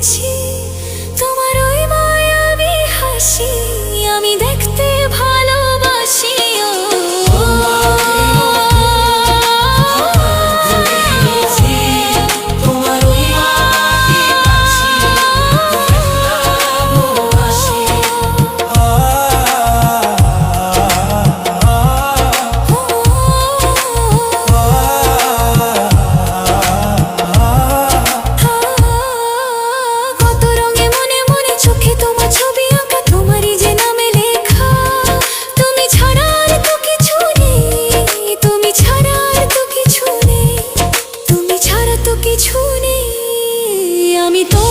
情 তো কিছু নেই। আমি তো